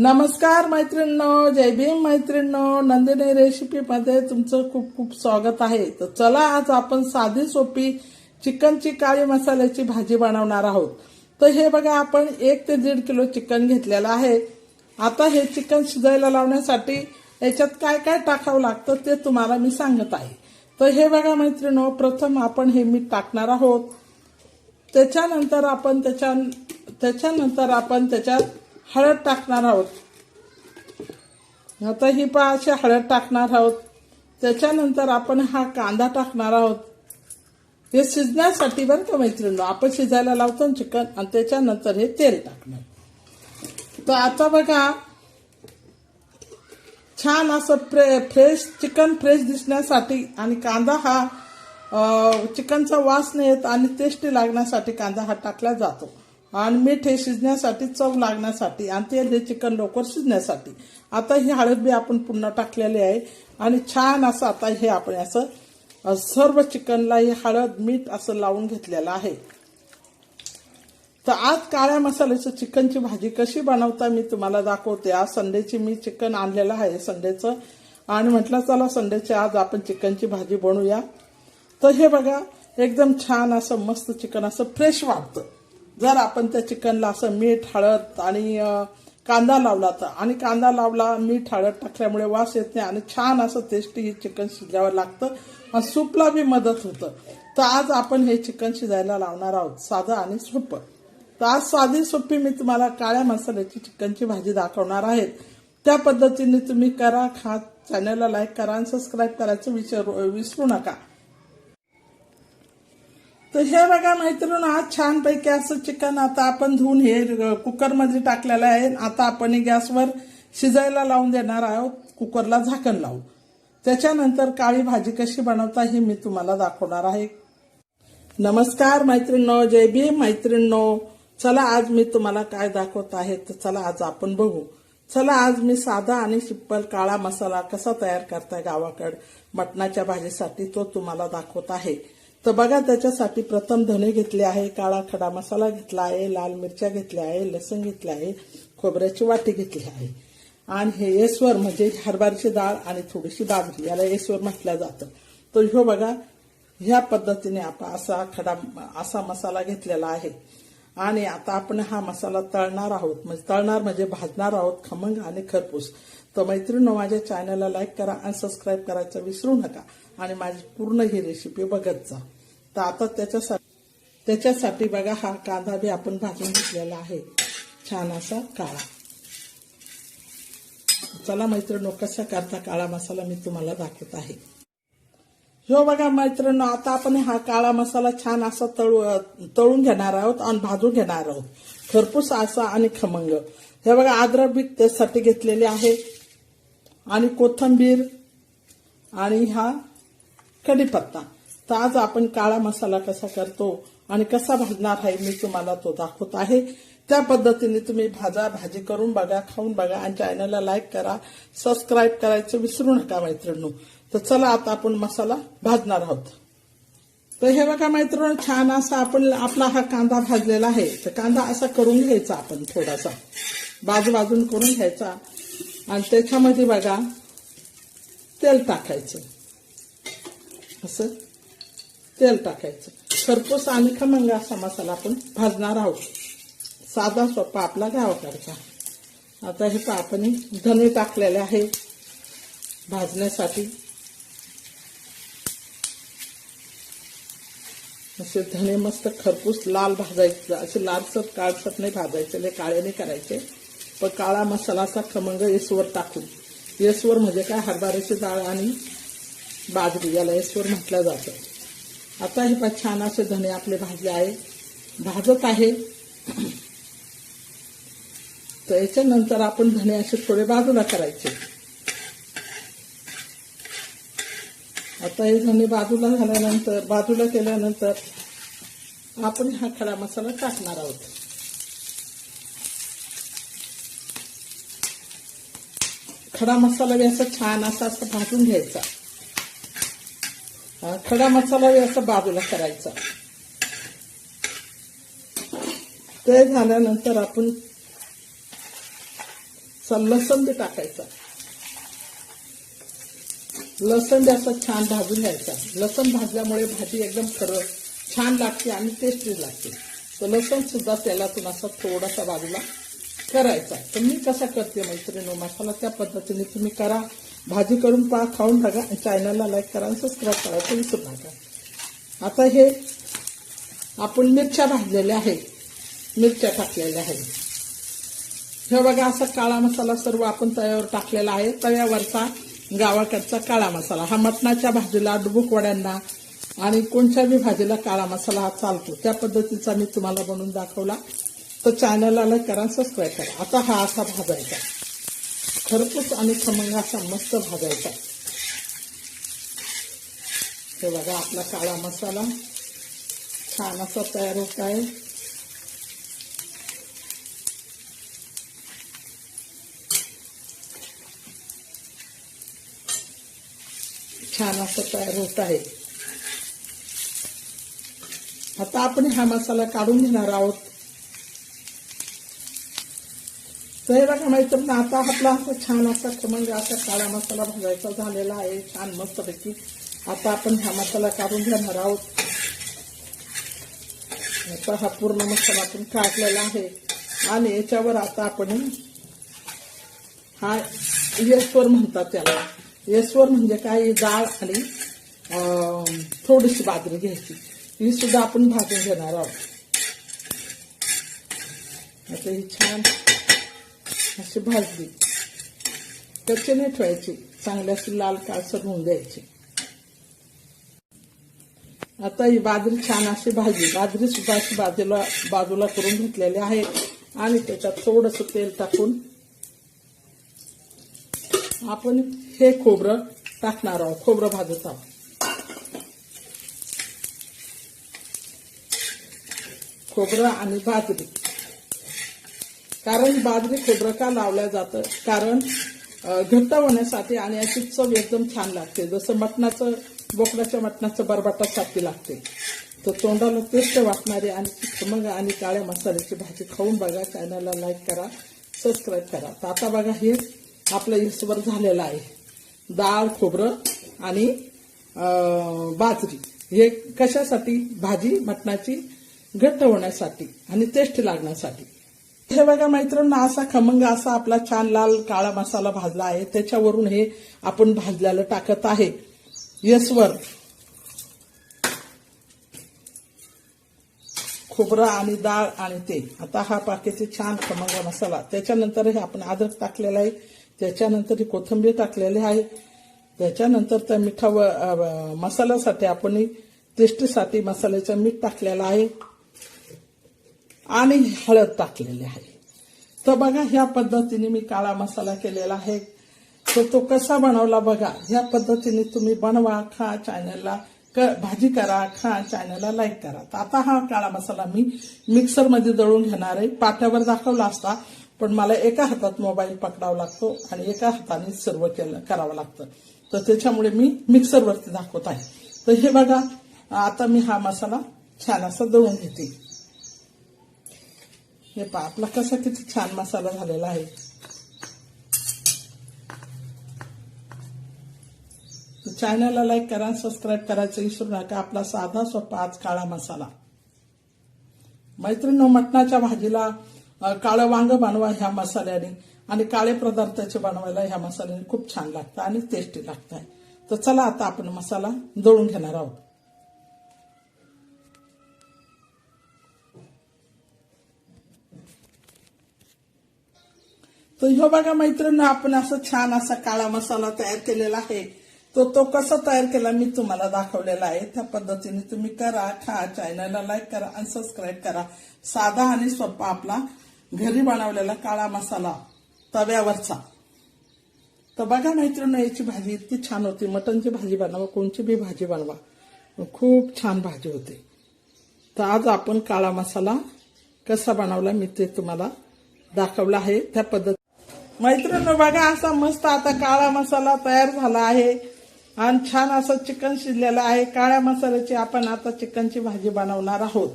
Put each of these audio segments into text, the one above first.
नमस्कार मैत्रिणींनो जय भीम मैत्रिणींनो नंदिनी रेसिपीमध्ये तुमचं खूप खूप स्वागत आहे. तर चला आज आपण साधी सोपी चिकनची काळी मसाल्याची भाजी बनवणार आहोत. तर हे बघा आपण एक ते दीड किलो चिकन घेतलेलं आहे. आता हे चिकन शिजायला लावण्यासाठी याच्यात काय काय टाकावं लागतं ते तुम्हाला मी सांगत आहे. तर हे बघा मैत्रिणो प्रथम आपण हे मीठ टाकणार आहोत. त्याच्यानंतर आपण त्याच्या त्याच्यानंतर आपण त्याच्यात हळद टाकणार आहोत. आता ही पहा अशी हळद टाकणार आहोत. त्याच्यानंतर आपण हा कांदा टाकणार आहोत. हे शिजण्यासाठी बरं का मैत्रिणी आपण शिजायला लावतो ना चिकन आणि त्याच्यानंतर हे तेल टाकणार. तर आता बघा छान असं फ्रे फ्रेश चिकन फ्रेश दिसण्यासाठी आणि कांदा हा चिकनचा वास नाही येत आणि टेस्टी लागण्यासाठी कांदा हा टाकला जातो. आणि मीठ हे शिजण्यासाठी चव लागण्यासाठी आणि तेल हे चिकन लवकर शिजण्यासाठी. आता ही हळद बी आपण पुन्हा टाकलेली आहे. आणि छान असं आता हे आपण असं सर्व चिकनला हे हळद मीठ असं लावून घेतलेलं आहे. तर आज काळ्या मसाल्याचं चिकनची भाजी कशी बनवता मी तुम्हाला दाखवते. आज संडेची मी चिकन आणलेलं आहे संडेचं. आणि म्हटलं चला संडेची आज आपण चिकनची भाजी बनवूया. तर हे बघा एकदम छान असं मस्त चिकन असं फ्रेश वाटतं. जर आपण त्या चिकनला असं मीठ हळद आणि कांदा लावला तर आणि कांदा लावला मीठ हळद टाकल्यामुळे वास येत नाही आणि छान असं टेस्टी हे चिकन शिजल्यावर लागतं आणि सूपला बी मदत होतं. तर आज आपण हे चिकन शिजायला लावणार आहोत साधं आणि सोपं. तर आज साधी सोपी मी तुम्हाला काळ्या मसाल्याची चिकनची भाजी दाखवणार आहेत. त्या पद्धतीने तुम्ही करा खा चॅनलला लाईक करा आणि सबस्क्राईब करायचं विचारू विसरू नका. तर हे बघा मैत्रीण आज छानपैकी असं चिकन आता आपण धुवून हे कुकरमध्ये टाकलेलं आहे. आता आपण हे गॅसवर शिजायला लावून देणार आहोत. कुकरला झाकण लावून. त्याच्यानंतर काळी भाजी कशी बनवता हे मी तुम्हाला दाखवणार आहे. नमस्कार मैत्रिणो जय भीम मैत्रिणो चला आज मी तुम्हाला काय दाखवत आहे तर चला आज आपण बघू. चला आज मी साधा आणि सिप्पल काळा मसाला कसा तयार करताय गावाकड मटणाच्या भाजीसाठी तो तुम्हाला दाखवत आहे. तर बघा त्याच्यासाठी प्रथम धने घेतले आहे काळा खडा मसाला घेतला आहे लाल मिरच्या घेतल्या आहे लसूण घेतले आहे खोबऱ्याची वाटी घेतली आहे. आणि हे येसवर म्हणजे हरभऱ्याची डाळ आणि थोडीशी बाजरी याला येसवर म्हटलं जातं. तर ह्यो बघा ह्या पद्धतीने आपण असा खडा असा मसाला घेतलेला आहे. आणि आता आपण हा मसाला तळणार आहोत. म्हणजे तळणार म्हणजे भाजणार आहोत खमंग आणि खरपूस. तर मैत्रिणी माझ्या चॅनलला लाईक करा आणि सबस्क्राईब करायचं विसरू नका. आणि माझी पूर्ण ही रेसिपी बघत जा. तर आता त्याच्यासाठी त्याच्यासाठी बघा हा कांदा बी आपण भाजून घेतलेला आहे. छान असा काळा. चला मैत्रिणो कसा करता काळा मसाला मी तुम्हाला दाखवत आहे. हो बघा मैत्रिणो आता आपण हा काळा मसाला छान असा तळू तळून घेणार आहोत आणि भाजून घेणार आहोत. खरपूस असा आणि खमंग. हे बघा अद्रक बी त्यासाठी घेतलेले आहे. आणि कोथंबीर आणि हा कढीपत्ता तर आज आपण काळा मसाला कसा करतो आणि कसा भाजणार आहे मी तुम्हाला तो दाखवत आहे. त्या पद्धतीने तुम्ही भाजा भाजी करून बघा खाऊन बघा आणि चॅनलला लाईक करा सबस्क्राईब करायचं विसरू नका मैत्रिणी तर चला आता आपण मसाला भाजणार आहोत. तर हे बघा मैत्रिणी छान असा आपण आपला हा कांदा भाजलेला आहे. तर कांदा असा करून घ्यायचा आपण थोडासा. बाजू बाजून करून घ्यायचा. आणि त्याच्यामध्ये बघा तेल टाकायचं. असं तेल टाकायचं. खरपूस आणि खमंग असा मसाला आपण भाजणार आहोत. साधा सोपा आपला गावाकडचा आता हे पापणी आपण धने टाकलेले आहे भाजण्यासाठी. असे धने मस्त खरपूस लाल भाजायचं असे लालसर काळसर नाही भाजायचे लय काळे नाही करायचे. पण काळा मसाला असा खमंग येसवर टाकून. येसवर म्हणजे काय? हरभऱ्याची डाळ आणि बाजरी याला एसवर म्हटलं जातं. आता हे पण छान असे धने आपले भाजले आहे. भाजत आहे. तर याच्यानंतर आपण धने असे थोडे बाजूला करायचे. आता हे धने बाजूला झाल्यानंतर बाजूला केल्यानंतर आपण हा खडा मसाला टाकणार आहोत. खडा मसाला बी असा छान असा असं भाजून घ्यायचा. खडा मसाला असं असा बाजूला करायचा. ते झाल्यानंतर आपण चा लसण बी टाकायचा. लसण बी असं छान भाजून घ्यायचा. लसण भाजल्यामुळे भाजी एकदम खरं छान लागते आणि टेस्टी लागते. तर लसण सुद्धा तेलातून असा थोडासा बाजूला करायचा. तर मी कसा करते मैत्रिणी मसाला त्या पद्धतीने तुम्ही करा. भाजी करून पा खाऊन टाका चॅनलला लाईक करा आणि सबस्क्राईब करायचं विसरू नका. आता हे आपण मिरच्या भाजलेल्या आहेत. मिरच्या टाकलेल्या आहेत. हे बघा असा काळा मसाला सर्व आपण तव्यावर टाकलेला आहे. तव्यावरचा गावाकडचा काळा मसाला. हा मटणाच्या भाजीला डुबुकवड्यांना आणि कोणत्या बी भाजीला काळा मसाला हा चालतो. त्या पद्धतीचा मी तुम्हाला बनवून दाखवला. तर चॅनलला लाईक करा सबस्क्राईब करा. आता हा असा भाजायचा खरपूस आणि खमंग असा मस्त भाजायचा हे बघा आपला काळा मसाला छान असा तयार होत आहे. छान असं तयार होत आहे. आता आपण हा मसाला काढून घेणार आहोत. तर हे बघा मैत्रिणी आता आपला असं छान असा खमंग असा काळा मसाला भाजायचा झालेला आहे. छान मस्तपैकी. आता आपण हा मसाला काढून घेणार आहोत. आता हा पूर्ण मसाला आपण काढलेला आहे. आणि याच्यावर आता आपण हा येसवर म्हणतात त्याला. येसवर म्हणजे काय? डाळ आणि थोडीशी बाजरी घ्यायची. ही सुद्धा आपण भाजून घेणार आहोत. आता ही छान अशी भाजली. त्याच्याने नाही ठेवायची. चांगली अशी लाल काळसर होऊन द्यायची. आता ही बाजरी छान अशी भाजी बाजरी सुद्धा अशी बाजूला बाजूला करून घेतलेली आहे. आणि त्याच्यात थोडस तेल टाकून आपण हे खोबरं टाकणार आहोत. खोबरं भाजत आहोत. खोबरं आणि बाजरी. कारण बाजरी खोबरं का लावल्या जातं? कारण घट्ट होण्यासाठी आणि अशी चव एकदम छान लागते. जसं मटणाचं बोकडाच्या मटणाचं बरबाटासाठी लागते. तर तोंडाला टेस्ट वाटणारी आणि मग आणि काळ्या मसाल्याची भाजी खाऊन बघा. चॅनलला लाईक करा सबस्क्राईब करा. तर आता बघा हे आपलं इसवर झालेलं आहे. डाळ खोबरं आणि बाजरी. हे कशासाठी? भाजी मटणाची घट्ट होण्यासाठी आणि टेस्ट लागण्यासाठी. हे बघा मैत्रिणी असा खमंग असा आपला छान लाल काळा मसाला भाजला आहे. त्याच्यावरून हे आपण भाजल्याला टाकत आहे. यसवर खोबरं आणि डाळ आणि ते. आता हा पाकेचे छान खमंग मसाला. त्याच्यानंतर हे आपण अद्रक टाकलेला आहे. त्याच्यानंतर ही कोथिंबीर टाकलेली आहे. त्याच्यानंतर त्या मिठा व मसाल्यासाठी आपण टेस्टीसाठी मसाल्याचं मीठ टाकलेलं आहे. आणि हळद टाकलेली आहे. तर बघा ह्या पद्धतीने मी काळा मसाला केलेला आहे. तर तो कसा बनवला बघा. ह्या पद्धतीने तुम्ही बनवा खा चॅनलला क भाजी करा खा चॅनलला लाईक करा. तर आता हा काळा मसाला मी मिक्सरमध्ये दळून घेणार आहे. पाट्यावर दाखवला असता पण मला एका हातात मोबाईल पकडावा लागतो आणि एका हाताने सर्व केलं करावं लागतं. तर त्याच्यामुळे मी मिक्सरवरती दाखवत आहे. तर हे बघा आता मी हा मसाला छान असा दळून घेते. हे पहा आपला कसा किती छान मसाला झालेला आहे. चॅनलला लाईक करा सबस्क्राईब करायचं विसरू नका आपला साधा सोपा आज काळा मसाला. मैत्रिणी मटणाच्या भाजीला काळं वांग बनवा ह्या मसाल्याने आणि काळे पदार्थाचे बनवायला ह्या मसाल्याने खूप छान लागतं आणि टेस्टी लागत. आहे तर चला आता आपण मसाला दळून घेणार आहोत. तर ह्यो बघा मैत्रिणी आपण असं छान असा काळा मसाला तयार केलेला आहे. तो तो कसा तयार केला मी तुम्हाला दाखवलेला आहे. त्या पद्धतीने तुम्ही करा खा चॅनलला लाईक करा आणि सबस्क्राईब करा. साधा आणि सोपा आपला घरी बनवलेला काळा मसाला तव्यावरचा. तर बघा मैत्रिणी याची भाजी इतकी छान होती. मटनची भाजी बनवा कोणची बी भाजी बनवा. खूप छान भाजी होती. तर आज आपण काळा मसाला कसा बनवला मी ते तुम्हाला दाखवला आहे. त्या पद्धती मैत्रिणी बघा असा मस्त आता काळा मसाला तयार झाला आहे. आणि छान असं चिकन शिजलेलं आहे. काळ्या मसाल्याची आपण आता चिकनची भाजी बनवणार आहोत.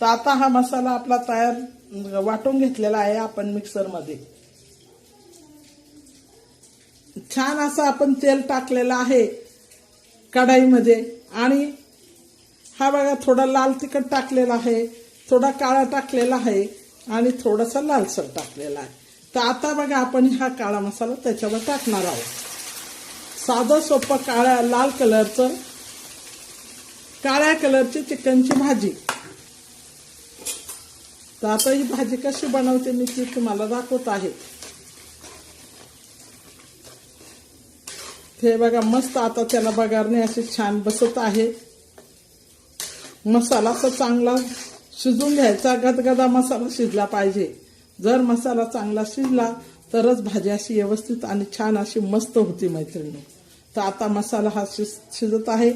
तर आता हा मसाला आपला तयार वाटून घेतलेला आहे आपण मिक्सरमध्ये. छान असं आपण तेल टाकलेलं आहे कढाईमध्ये. आणि हा बघा थोडा लाल तिखट टाकलेला आहे थोडा काळा टाकलेला आहे आणि थोडासा लालसर टाकलेला आहे. तर आता बघा आपण हा काळा मसाला त्याच्यावर टाकणार आहोत. साधं सोपं काळ्या लाल कलरचं काळ्या कलरची चिकनची भाजी. तर आता ही भाजी कशी बनवते मी ती तुम्हाला दाखवत आहे. हे बघा मस्त आता त्याला बघारणे असे छान बसत आहे. मसाला असा चांगला शिजून घ्यायचा गदगदा मसाला शिजला पाहिजे. जर मसाला चांगला शिजला तरच भाजी अशी व्यवस्थित आणि छान अशी मस्त होती मैत्रिणी. तर आता मसाला हा शिज शिजत आहे.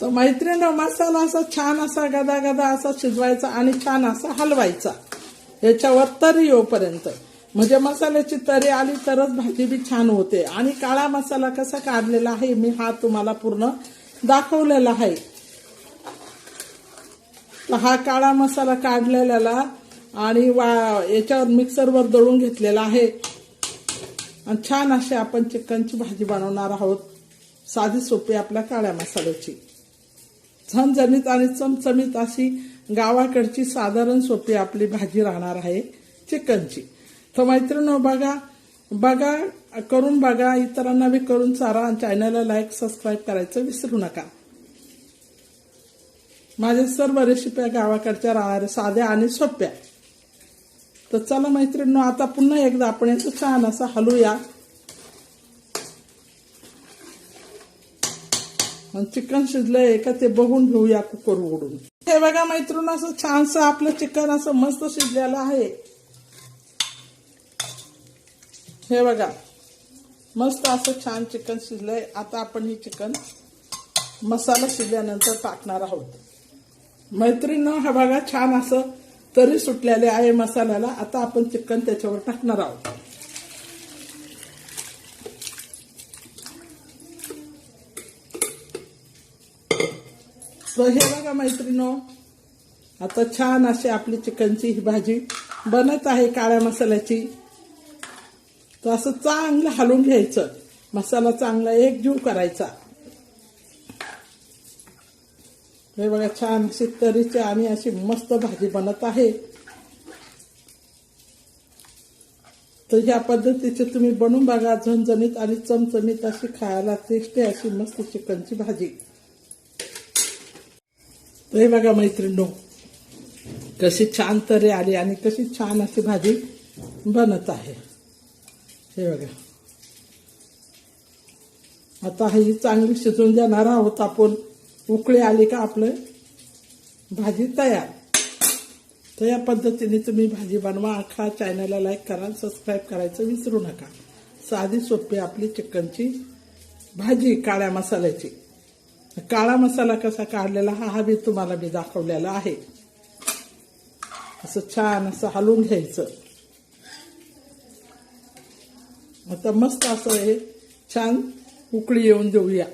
तर मैत्रिणी मसाला असा छान असा गदा गदा असा शिजवायचा आणि छान असा हलवायचा. याच्यावर तरी येऊपर्यंत. म्हणजे मसाल्याची तरी आली तरच भाजी बी छान होते. आणि काळा मसाला कसा काढलेला आहे मी हा तुम्हाला पूर्ण दाखवलेला आहे. तर हा काळा मसाला काढलेला आणि वा याच्यावर मिक्सरवर दळून घेतलेला आहे. आणि छान अशी आपण चिकनची भाजी बनवणार आहोत. साधी सोपी आपल्या काळ्या मसाल्याची. झणझणीत आणि चमचमीत अशी गावाकडची साधारण सोपी आपली भाजी राहणार आहे चिकनची. तर मैत्रिणी बघा बघा करून बघा इतरांना बी करून चारा आणि चॅनलला लाईक सबस्क्राईब करायचं विसरू नका. माझ्या सर्व रेसिप्या गावाकडच्या राहणाऱ्या साध्या आणि सोप्या. तर चला मैत्रिणी आता पुन्हा एकदा आपण याचं छान असं हलूया आणि चिकन शिजलंय का ते बघून घेऊया कुकर उघडून हे बघा मैत्रिणी असं छानसं आपलं चिकन असं मस्त शिजलेलं आहे. हे बघा मस्त असं छान चिकन शिजलंय. आता आपण हे चिकन मसाला शिजल्यानंतर टाकणार आहोत. मैत्रीण हा बघा छान असं तरी सुटलेले आहे मसाल्याला. आता आपण चिकन त्याच्यावर टाकणार आहोत. तर हे बघा मैत्रिणो आता छान अशी आपली चिकनची ही भाजी बनत आहे काळ्या मसाल्याची. तर असं चांगलं हलवून घ्यायचं. मसाला चांगला एकजीव करायचा. हे बघा छान अशी तरीची आणि अशी मस्त भाजी बनत आहे. तर ह्या पद्धतीचे तुम्ही बनवून बघा झणझणीत आणि चमचमीत अशी खायला टेस्टी अशी मस्त चिकनची भाजी. तर हे बघा मैत्रिणी कशी छान तरी आली आणि कशी छान अशी भाजी बनत आहे. हे बघा. आता ही चांगली शिजून देणार आहोत आपण. उकळी आली का आपलं? भाजी तयार. तर या पद्धतीने तुम्ही भाजी बनवा खा चॅनलला लाईक करा सबस्क्राईब करायचं विसरू नका. साधी सोपी आपली चिकनची भाजी काळ्या मसाल्याची. काळा मसाला कसा काढलेला हा हा बी तुम्हाला मी दाखवलेला आहे. असं छान असं हलवून घ्यायचं. आता मस्त असं हे छान उकळी येऊन देऊया.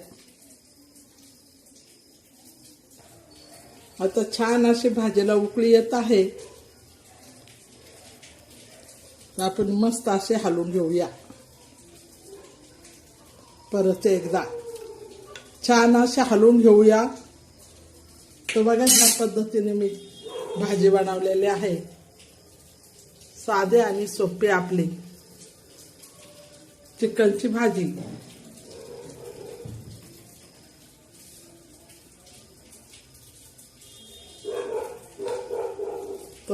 आता छान अशी भाजीला उकळी येत आहे. आपण मस्त असे हलवून घेऊया. परत एकदा. छान असे हलवून घेऊया. तर बघा ह्या पद्धतीने मी भाजी बनवलेली आहे. साधे आणि सोपे आपली चिकनची भाजी.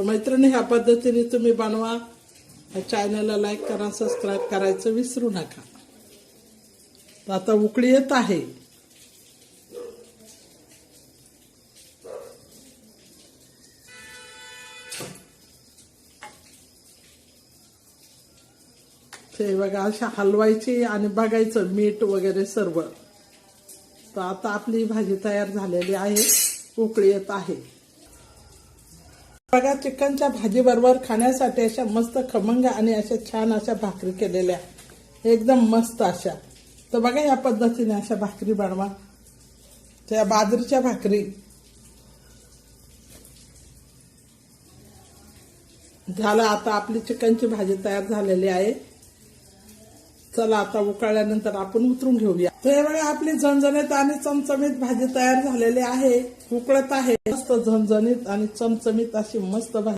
तर मैत्रिणी ह्या पद्धतीने तुम्ही बनवा. चॅनलला लाईक करा सबस्क्राईब करायचं विसरू नका. तर आता उकळी येत आहे. ते बघा अशा हलवायची आणि बघायचं मीठ वगैरे सर्व. तर आता आपली भाजी तयार झालेली आहे. उकळी येत आहे. बघा चिकनच्या भाजी बरोबर खाण्यासाठी अशा मस्त खमंग आणि अशा छान अशा भाकरी केलेल्या. एकदम मस्त अशा. तर बघा या पद्धतीने अशा भाकरी बनवा. त्या बाजरीच्या भाकरी. झालं आता आपली चिकनची भाजी तयार झालेली आहे. चला आता उकळल्यानंतर आपण उतरून घेऊया. तर हे बघा आपली झणझणीत आणि चमचमीत भाजी तयार झालेली आहे. उकळत आहे. मस्त झणझणीत आणि चमचमीत अशी मस्त भाजी.